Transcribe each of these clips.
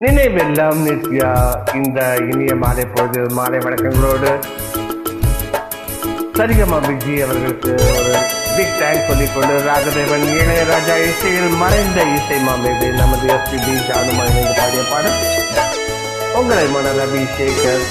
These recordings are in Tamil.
நினைவெல்லாம் நித்யா. இந்த இனிய மாலை பொழுது மாலை வணக்கங்களோடு. சரிகமா விஜி அவர்களுக்கு ஒரு பிக் தேங்க் சொல்லிக்கொண்டு ராகதேவன் இளையராஜா இசையில் மறைந்த இசை மாமேதை நமது எஸ்பிபி ஜானுமா இணைந்து பாடிய பாடல். உங்களை மன ரவி சேகர்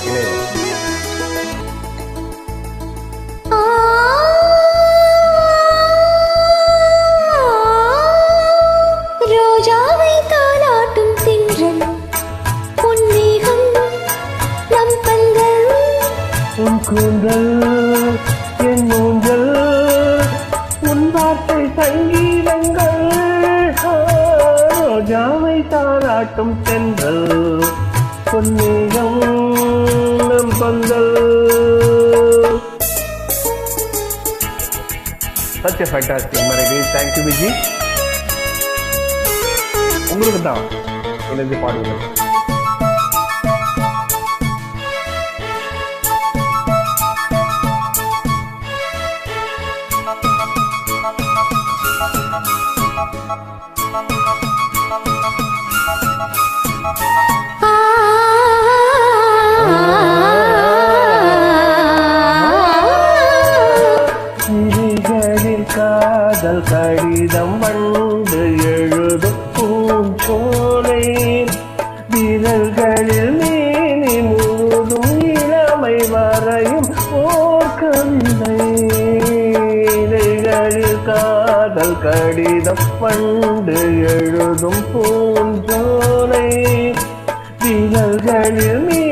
உன் சங்கீதங்கள் ரோஜாவை தாராட்டும் தென்றல் பொன்னேகம் நம் பந்தல். சச் எ ஃபேண்டாஸ்டிக் மறைவி தேங்க்யூ விஜி உங்களுக்கு தான் எனது பாடுங்கள் காதல் கடிதம் வந்து எழுதும் பூஞ்சோலை விரல்களில் காதல் கடிதம் பண்டு எழுதும் பூஞ்சோலை விரல்களில்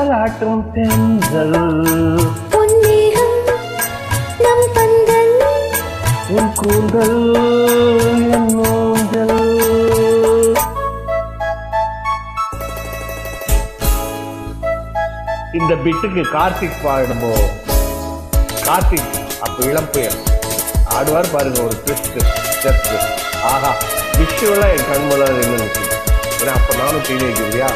தென்றல் பொன்னேகம் நம் பந்தல் உன் கூந்தல் என் ஊஞ்சல் இந்த பிட்டுக்கு கார்த்திக் பாடுமோ கார்த்திக் அப்ப இளம் பெயர் ஆடுவார் பாருங்க ஒரு ட்விஸ்ட் ஸ்டெப் ஆஹா விஷுவலா என் நின்று நிற்குது ஏன்னா அப்ப நானும் டீனேஜ் இல்லையா?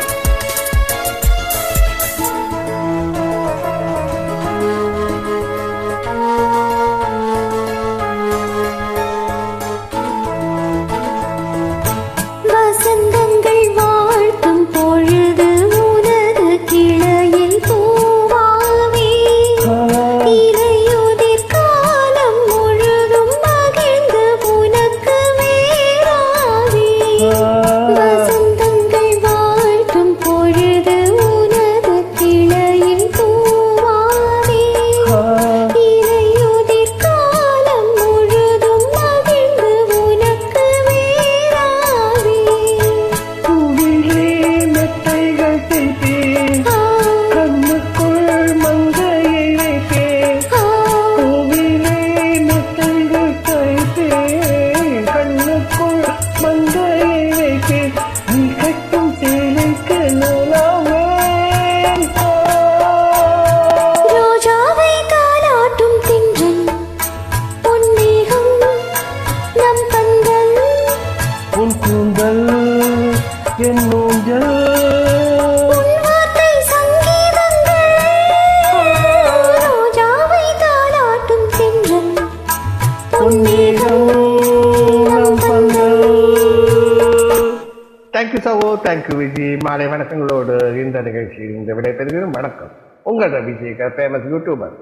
பொன்னேகம் நம் பந்தல் தேங்க்யூ சகோ தேங்க்யூ விஜய் மாலை வணக்கங்களோடு இந்த நிகழ்ச்சியில் இந்த விடை பெறுகிறோம் வணக்கம். உங்கள் சேகர் ஃபேமஸ் யூடியூபர்